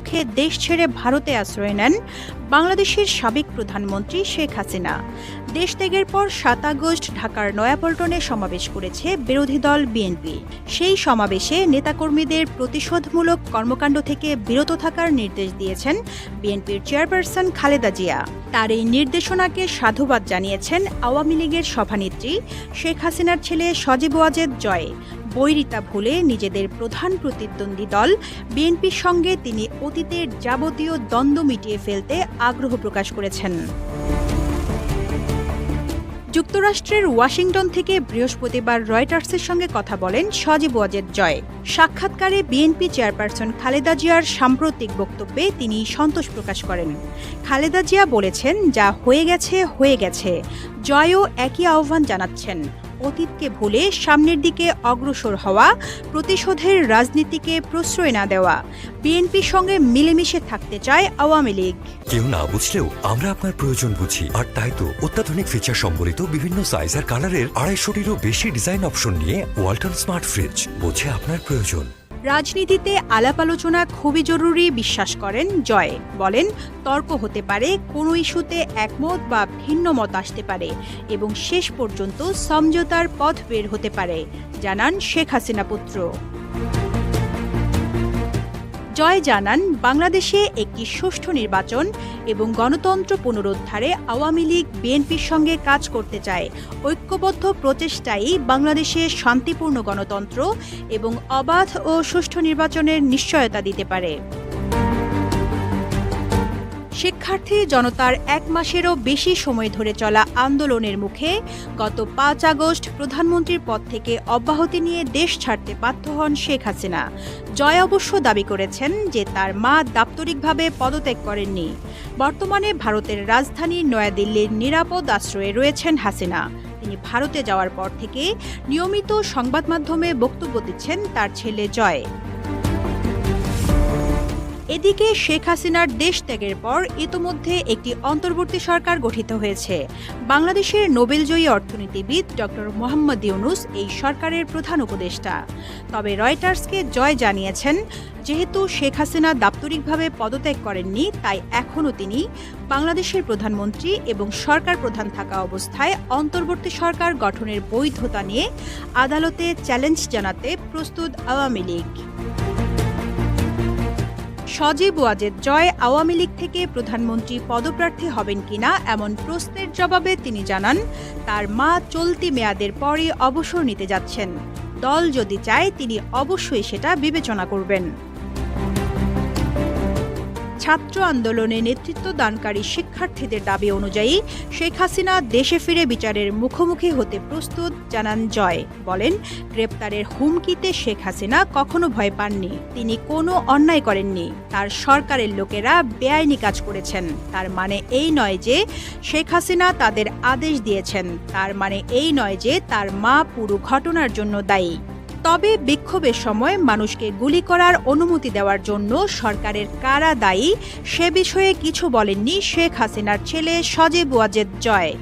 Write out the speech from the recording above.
মুখে দেশ ছেড়ে ভারতে আশ্রয় নেন বাংলাদেশের সাবেক প্রধানমন্ত্রী শেখ হাসিনা। দেশ ত্যাগের পর সাত আগস্ট ঢাকার নয়াপল্টনে সমাবেশ করেছে বিরোধী দল বিএনপি। সেই সমাবেশে নেতাকর্মীদের প্রতিশোধমূলক কর্মকাণ্ড থেকে বিরত থাকার নির্দেশ দিয়েছেন বিএনপির চেয়ারপারসন খালেদা জিয়া। তার এই নির্দেশনাকে সাধুবাদ জানিয়েছেন আওয়ামী লীগের সভানেত্রী শেখ হাসিনার ছেলে সজীব ওয়াজেদ জয়। বৈরিতা ভুলে নিজেদের প্রধান প্রতিদ্বন্দ্বী দল বিএনপির সঙ্গে তিনি অতীতের যাবতীয় দ্বন্দ্ব মিটিয়ে ফেলতে আগ্রহ প্রকাশ করেছেন। যুক্তরাষ্ট্রের ওয়াশিংটন থেকে বৃহস্পতিবার রয়টার্সের সঙ্গে কথা বলেন সজীব ওয়াজেদ জয়। সাক্ষাৎকারে বিএনপি চেয়ারপারসন খালেদা জিয়ার সাম্প্রতিক বক্তব্যে তিনি সন্তোষ প্রকাশ করেন। খালেদা জিয়া বলেছেন, যা হয়ে গেছে হয়ে গেছে। জয়ও একই আহ্বান জানাচ্ছেন। অতীতকে ভুলে সামনের দিকে অগ্রসর হওয়া, প্রতিশোধের রাজনীতিকে প্রশ্রয় না দেওয়া, বিএনপির সঙ্গে মিলেমিশে থাকতে চায় আওয়ামী লীগ। কেউ না বুঝলেও আমরা আপনার প্রয়োজন বুঝি, আর তাই তো অত্যাধুনিক ফিচার সম্বলিত বিভিন্ন সাইজ আর কালারের আড়াইশোটিরও বেশি ডিজাইন অপশন নিয়ে ওয়ালটন স্মার্ট ফ্রিজ বোঝে আপনার প্রয়োজন। রাজনীতিতে আলাপ আলোচনা খুবই জরুরি, বিশ্বাস করেন জয়। বলেন, তর্ক হতে পারে, কোনো ইস্যুতে একমত বা ভিন্ন মত আসতে পারে এবং শেষ পর্যন্ত সমঝোতার পথ বের হতে পারে, জানান শেখ হাসিনা পুত্র। জয় জানান, বাংলাদেশে একটি সুষ্ঠু নির্বাচন এবং গণতন্ত্র পুনরুদ্ধারে আওয়ামী লীগ, বিএনপির সঙ্গে কাজ করতে চায়। ঐক্যবদ্ধ প্রচেষ্টাই বাংলাদেশে শান্তিপূর্ণ গণতন্ত্র এবং অবাধ ও সুষ্ঠু নির্বাচনের নিশ্চয়তা দিতে পারে। শিক্ষার্থী জনতার এক মাসেরও বেশি সময় ধরে চলা আন্দোলনের মুখে গত পাঁচ আগস্ট প্রধানমন্ত্রীর পদ থেকে অব্যাহতি নিয়ে দেশ ছাড়তে বাধ্য হন শেখ হাসিনা। জয় অবশ্য দাবি করেছেন যে তার মা দাপ্তরিকভাবে পদত্যাগ করেননি। বর্তমানে ভারতের রাজধানী নয়াদিল্লির নিরাপদ আশ্রয়ে রয়েছেন হাসিনা। তিনি ভারতে যাওয়ার পর থেকে নিয়মিত সংবাদ মাধ্যমে বক্তব্য দিচ্ছেন তার ছেলে জয়। এদিকে শেখ হাসিনার দেশ ত্যাগের পর ইতোমধ্যে একটি অন্তর্বর্তী সরকার গঠিত হয়েছে। বাংলাদেশের নোবেলজয়ী অর্থনীতিবিদ ডক্টর মোহাম্মদ ইউনুস এই সরকারের প্রধান উপদেষ্টা। তবে রয়টার্সকে জয় জানিয়েছেন, যেহেতু শেখ হাসিনা দাপ্তরিকভাবে পদত্যাগ করেননি, তাই এখনও তিনি বাংলাদেশের প্রধানমন্ত্রী এবং সরকার প্রধান থাকা অবস্থায় অন্তর্বর্তী সরকার গঠনের বৈধতা নিয়ে আদালতে চ্যালেঞ্জ জানাতে প্রস্তুত আওয়ামী লীগ। সজীব ওয়াজেদ জয় আওয়ামী লীগ থেকে প্রধানমন্ত্রী পদপ্রার্থী হবেন কিনা এমন প্রশ্নের জবাবে তিনি জানান, তার মা চলতি মেয়াদের পরই অবসর নিতে যাচ্ছেন। দল যদি চায়, তিনি অবশ্যই সেটা বিবেচনা করবেন। ছাত্র আন্দোলনে নেতৃত্ব দানকারী শিক্ষার্থীদের দাবি অনুযায়ী শেখ হাসিনা দেশে ফিরে বিচারের মুখোমুখি হতে প্রস্তুত, জানান জয়। বলেন, গ্রেপ্তারের হুমকিতে শেখ হাসিনা কখনো ভয় পাননি। তিনি কোনো অন্যায় করেননি। তার সরকারের লোকেরা বেআইনি কাজ করেছেন। তার মানে এই নয় যে শেখ হাসিনা তাদের আদেশ দিয়েছেন। তার মানে এই নয় যে তার মা পুরো ঘটনার জন্য দায়ী। তবে বিক্ষোভের সময় মানুষকে গুলি করার অনুমতি দেওয়ার জন্য সরকারের কারা দায়ী সে বিষয়ে কিছু বলেননি শেখ হাসিনার ছেলে সজীব ওয়াজেদ জয়।